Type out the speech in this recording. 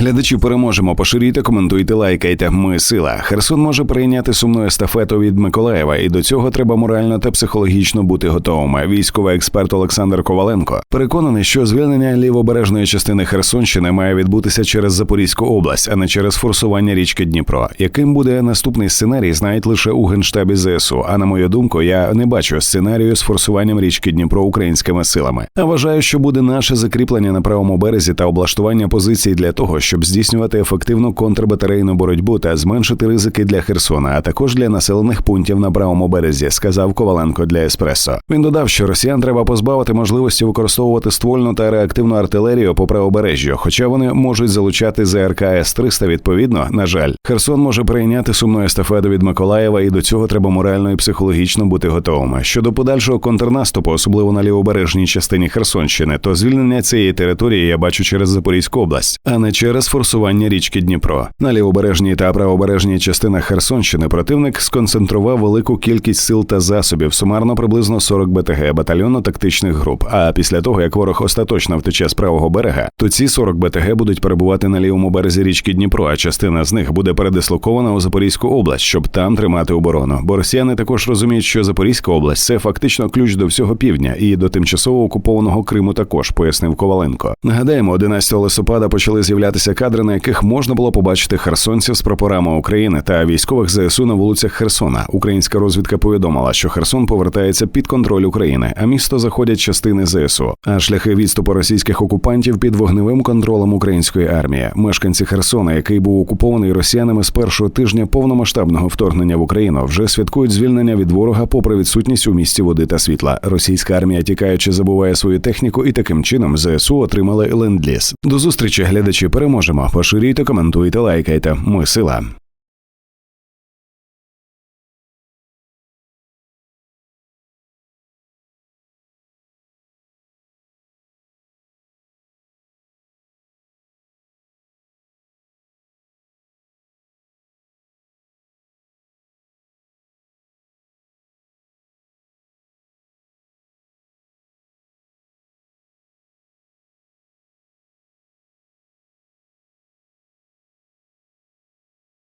Глядачі переможемо. Поширюйте, коментуйте, лайкайте. Ми сила. Херсон може прийняти сумну естафету від Миколаєва, і до цього треба морально та психологічно бути готовими. Військовий експерт Олександр Коваленко переконаний, що звільнення лівобережної частини Херсонщини має відбутися через Запорізьку область, а не через форсування річки Дніпро. Яким буде наступний сценарій, знають лише у генштабі ЗСУ. А на мою думку, я не бачу сценарію з форсуванням річки Дніпро українськими силами. А вважаю, що буде наше закріплення на правому березі та облаштування позицій для того, щоб здійснювати ефективну контрбатарейну боротьбу та зменшити ризики для Херсона, а також для населених пунктів на правому березі, сказав Коваленко для Еспресо. Він додав, що росіян треба позбавити можливості використовувати ствольну та реактивну артилерію по правобережжю, хоча вони можуть залучати ЗРК С-300 відповідно. На жаль, Херсон може прийняти сумну естафету від Миколаєва, і до цього треба морально і психологічно бути готовими. Щодо подальшого контрнаступу, особливо на лівобережній частині Херсонщини, то звільнення цієї території я бачу через Запорізьку область, а не через форсування річки Дніпро. На лівобережній та правобережній частинах Херсонщини противник сконцентрував велику кількість сил та засобів, сумарно приблизно 40 БТГ батальйонно-тактичних груп. А після того, як ворог остаточно втече з правого берега, то ці 40 БТГ будуть перебувати на лівому березі річки Дніпро, а частина з них буде передислокована у Запорізьку область, щоб там тримати оборону. Бо росіяни також розуміють, що Запорізька область це фактично ключ до всього півдня і до тимчасово окупованого Криму також, пояснив Коваленко. Нагадаємо, 11 листопада почали з'являтися кадри, на яких можна було побачити херсонців з прапорами України та військових ЗСУ на вулицях Херсона. Українська розвідка повідомила, що Херсон повертається під контроль України, а місто заходять частини ЗСУ. А шляхи відступу російських окупантів під вогневим контролем української армії. Мешканці Херсона, який був окупований росіянами з першого тижня повномасштабного вторгнення в Україну, вже святкують звільнення від ворога, попри відсутність у місті води та світла. Російська армія тікаючи забуває свою техніку, і таким чином ЗСУ отримали ленд-ліз. До зустрічі, глядачі, переможемо. Поширюйте, коментуйте, лайкайте. Ми сила.